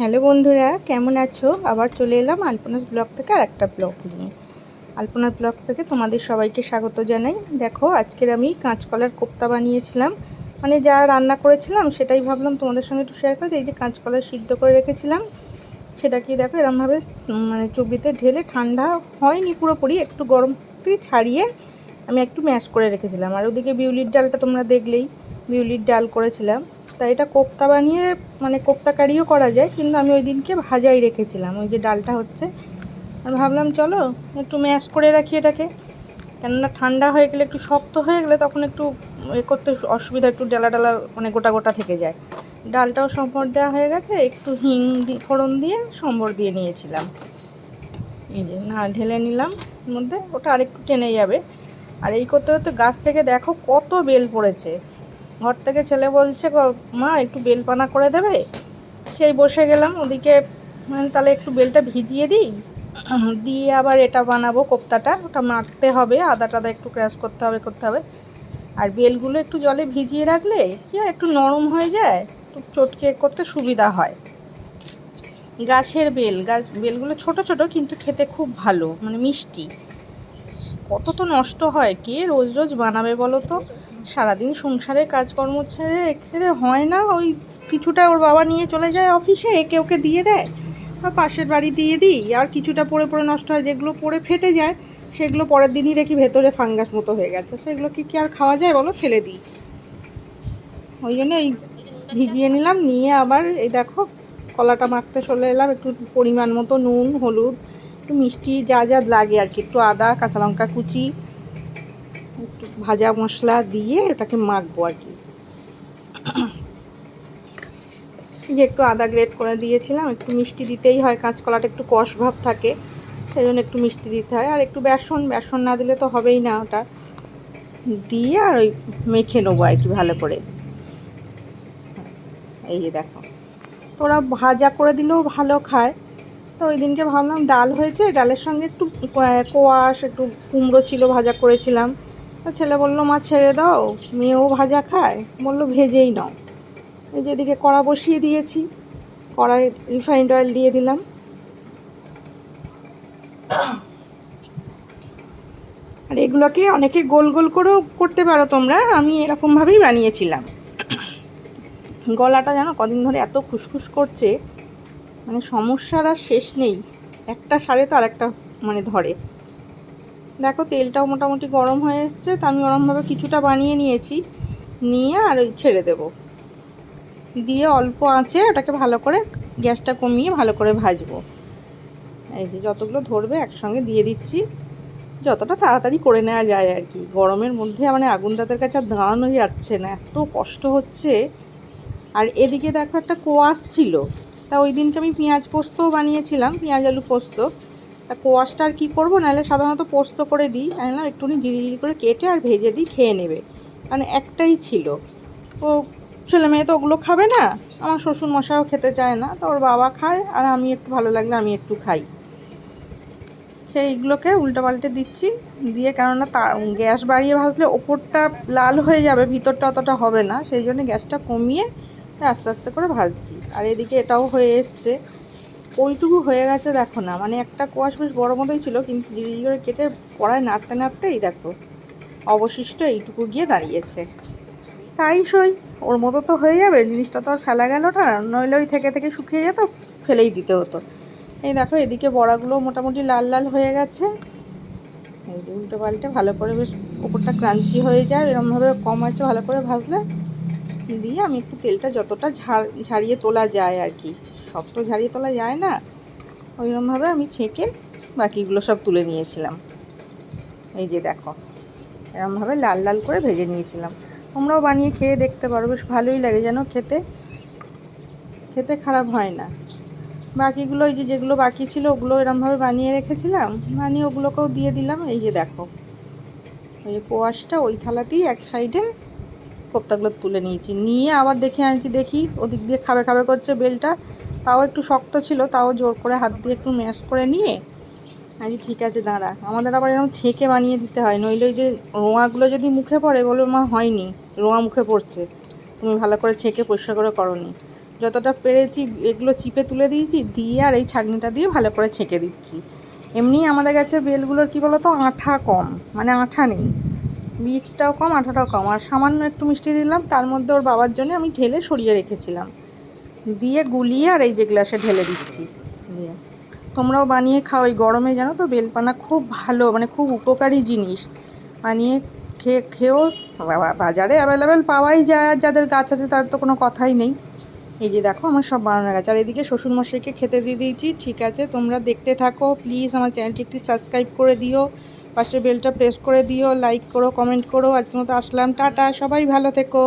Hello বন্ধুরা, কেমন আছো? আবার চলে এলাম আলপনাস ব্লগ থেকে আর একটা ব্লগ নিয়ে। আলপনাস ব্লগ থেকে তোমাদের সবাইকে স্বাগত জানাই। দেখো, আজকের আমি কাঁচকলার কোপ্তা বানিয়েছিলাম। মানে যা রান্না করেছিলাম, সেটাই ভাবলাম তোমাদের সঙ্গে একটু শেয়ার করে। এই যে কাঁচকলা সিদ্ধ করে রেখেছিলাম সেটা কি দেখো এরমভাবে মানে চুবড়িতে ঢেলে ঠান্ডা হয়নি পুরোপুরি, একটু গরম ছাড়িয়ে আমি একটু ম্যাশ করে রেখেছিলাম। আর ওদিকে বিউলির ডালটা তোমরা দেখলেই বিউলির ডাল করেছিলাম। তা এটা কোপ্তা বানিয়ে মানে কোপ্তা কারিও করা যায়, কিন্তু আমি ওই দিনকে ভাজাই রেখেছিলাম। ওই যে ডালটা হচ্ছে। আর ভাবলাম, চলো, একটু ম্যাশ করে রাখি এটাকে। কেননা ঠান্ডা হয়ে গেলে, একটু শক্ত হয়ে গেলে তখন একটু এ করতে অসুবিধা, একটু ডালা ডালা মানে গোটা গোটা থেকে যায়। ডালটাও সম্বর দেওয়া হয়ে গেছে। একটু হিং ফোড়ন দিয়ে সম্বর দিয়ে নিয়েছিলাম। এই যে, না, ঢেলে নিলাম। মধ্যে ওটা আরেকটু টেনে যাবে। আর এই করতে করতে গাছ থেকে দেখো কত বেল পড়েছে। ঘর থেকে ছেলে বলছে মা, একটু বেলপানা করে দেবে? সেই বসে গেলাম, ওদিকে মানে তাহলে একটু বেলটা ভিজিয়ে দিই। দিয়ে আবার এটা বানাবো কোপ্তাটা, ওটা মাখতে হবে আদা টাদা একটু ক্র্যাশ করতে হবে করতে হবে। আর বেলগুলো একটু জলে ভিজিয়ে রাখলে কি একটু নরম হয়ে যায়, একটু চটকে করতে সুবিধা হয়। গাছের বেল, গাছ, বেলগুলো ছোট ছোট, কিন্তু খেতে খুব ভালো মানে মিষ্টি। কত তো নষ্ট হয়, কে রোজ রোজ বানাবে বলো তো? সারাদিন সংসারে, কাজকর্ম ছেড়ে ছেড়ে হয় না। ওই কিছুটা ওর বাবা নিয়ে চলে যায় অফিসে একে ওকে দিয়ে দেয়। বা পাশের বাড়ি দিয়ে দিই। আর কিছুটা পড়ে পড়ে নষ্ট হয়, যেগুলো পড়ে ফেটে যায়, সেগুলো পরের দিনই দেখি ভেতরে ফাঙ্গাস মতো হয়ে গেছে। সেগুলো কি কি আর খাওয়া যায় বলো? ফেলে দিই। ওই জন্য এই ভিজিয়ে নিলাম, নিয়ে আবার এই দেখো, কলাটা মাখতে চলে এলাম। একটু পরিমাণ মতো নুন, হলুদ, একটু মিষ্টি, যা যা লাগে আর কি। একটু আদা, কাঁচা লঙ্কা কুচি একটু ভাজা মশলা দিয়ে ওটাকে মাখবো আর কি। যে একটু আদা গ্রেট করে দিয়েছিলাম, একটু মিষ্টি দিতেই হয়, কাঁচকলাটা একটু কষ ভাব থাকে সেই জন্য একটু মিষ্টি দিতে হয়। আর একটু বেসন বেসন না দিলে তো হবেই না ওটা। দিয়ে আর ওই মেখে নেব আর কি ভালো করে। এই যে দেখো ওরা ভাজা করে দিলেও ভালো খায়। তো ওই দিনকে ভাবলাম ডাল হয়েছে, ডালের সঙ্গে একটু কোয়াশ, একটু কুমড়ো ছিল ভাজা করেছিলাম। ছেলে বলল, মা, ছেড়ে দাও, মেয়েও ভাজা খায়। বলল, ভেজেই নাও। এই যে এদিকে কড়া বসিয়ে দিয়েছি কড়াই রিফাইন্ড অয়েল দিয়ে দিলাম। আর এগুলোকে অনেকে গোল গোল করেও করতে পারো তোমরা, আমি এরকমভাবেই বানিয়েছিলাম। গলাটা জানো কদিন ধরে এত খুসখুস করছে মানে সমস্যার আর শেষ নেই। একটা সারে তো আর একটা মানে ধরে। দেখো, তেলটাও মোটামুটি গরম হয়ে এসছে, তা আমি ওরমভাবে কিছুটা বানিয়ে নিয়েছি। নিয়ে আর ওই ছেড়ে দেব। দিয়ে অল্প আঁচে ওটাকে ভালো করে গ্যাসটা কমিয়ে ভালো করে ভাজবো। এই যে যতগুলো ধরবে একসঙ্গে দিয়ে দিচ্ছি। যতটা তাড়াতাড়ি করে নেওয়া যায় আর কি। গরমের মধ্যে মানে আগুন তাদের কাছে আর দাঁড়ানো যাচ্ছে না, এত কষ্ট হচ্ছে। আর এদিকে দেখো একটা কোয়াশ ছিল, তা ওই দিনকে আমি পেঁয়াজ পোস্তও বানিয়েছিলাম, পেঁয়াজ আলু পোস্ত। তা কোয়াশটা আর কী করব? নাহলে সাধারণত পোস্ত করে দিই না একটুখানি জিরি জিরি করে কেটে আর ভেজে দিই, খেয়ে নেবে। কারণ একটাই ছিল। ও ছেলে মেয়ে তো ওগুলো খাবে না, আমার শ্বশুর মশাও খেতে চায় না, তো ওর বাবা খায়, আর আমি একটু ভালো লাগলে আমি একটু খাই। সেইগুলোকে উল্টো পাল্টে দিচ্ছি, দিয়ে কেননা তা, গ্যাস বাড়িয়ে ভাজলে ওপরটা লাল হয়ে যাবে, ভিতরটা অতটা হবে না, সেই জন্য গ্যাসটা কমিয়ে আস্তে আস্তে করে ভাজছি। আর এদিকে এটাও হয়ে এসছে। ওইটুকু হয়ে গেছে, দেখো না। মানে একটা কোয়াশ বেশ বড় মতোই ছিল, কিন্তু ধীরে ধীরে কেটে পড়ায় নাড়তে নাড়তেই দেখো, অবশিষ্ট এইটুকু গিয়ে দাঁড়িয়েছে। তাই সই, ওর মতো তো হয়ে যাবে, জিনিসটা তো আর ফেলা গেল না, নইলে ওই থেকে থেকে শুকিয়ে যেত, ফেলেই দিতে হতো। এই দেখো, এদিকে বড়াগুলো মোটামুটি লাল লাল হয়ে গেছে। এই যে উল্টো পাল্টে ভালো করে বেশ ওপরটা ক্রাঞ্চি হয়ে যায়, এরমভাবে কম আছে ভালো করে ভাজলে, দিয়ে আমি একটু তেলটা যতটা ঝাড়, ঝাড়িয়ে তোলা যায় আর কি। সব তো ঝাড়িয়ে তোলা যায় না। ওইরকমভাবে আমি ছেঁকে বাকিগুলো সব তুলে নিয়েছিলাম। এই যে দেখো এরমভাবে লাল লাল করে ভেজে নিয়েছিলাম। তোমরাও বানিয়ে খেয়ে দেখতে পারো, বেশ ভালোই লাগে যেন খেতে। খেতে খারাপ হয় না। বাকিগুলো এই যে যেগুলো বাকি ছিল, ওগুলো এরমভাবে বানিয়ে রেখেছিলাম। বানিয়ে ওগুলোকেও দিয়ে দিলাম। এই যে দেখো ওই যে কোয়াশটা ওই থালাতেই এক সাইডে কোপ্তাগুলো তুলে নিয়েছি। নিয়ে আবার দেখে আনছি, দেখি ওদিক দিয়ে খাবে খাবে করছে বেলটা। তাও একটু শক্ত ছিল, তাও জোর করে হাত দিয়ে একটু ম্যাশ করে নিয়ে আজ ঠিক আছে, দাঁড়া। আমাদের আবার এরকম ছেঁকে বানিয়ে দিতে হয়, নইলে ওই যে রোঁয়াগুলো যদি মুখে পড়ে বলবে মা, হয়নি, রোঁয়া মুখে পড়ছে। তুমি ভালো করে ছেঁকে পরিষ্কার করে করনি। যতটা পেরেছি, এগুলো চিপে তুলে দিয়েছি, দিয়ে আর এই ছাঁকনিটা দিয়ে ভালো করে ছেঁকে দিচ্ছি। এমনি আমাদের কাছে বেলগুলোর কী বলো তো আঠা কম মানে আঠা নেই। বীজটাও কম, আঠাটাও কম। আর সামান্য একটু মিষ্টি দিলাম, তার মধ্যে ওর বাবার জন্য আমি ঢেলে সরিয়ে রেখেছিলাম। দিয়ে গুলিয়ে আর এই যে গ্লাসে ঢেলে দিচ্ছি। দিয়ে। তোমরাও বানিয়ে খাও এই গরমে জানো তো বেলপানা খুব ভালো মানে খুব উপকারী জিনিস। বানিয়ে খেয়ে খেয়েও বাজারে অ্যাভেলেবেল পাওয়াই যায় আর যাদের গাছ আছে তাদের তো কোনো কথাই নেই। এই যে দেখো আমার সব বানানো গেছে। আর এদিকে শ্বশুরমশাইকে খেতে দিয়ে দিয়েছি। ঠিক আছে তোমরা দেখতে থাকো। প্লিজ আমার চ্যানেলটি একটি সাবস্ক্রাইব করে দিও। পাশে বেলটা প্রেস করে দিও। লাইক করো কমেন্ট করো। আজকের মতো আসলাম। টাটা সবাই ভালো থেকো।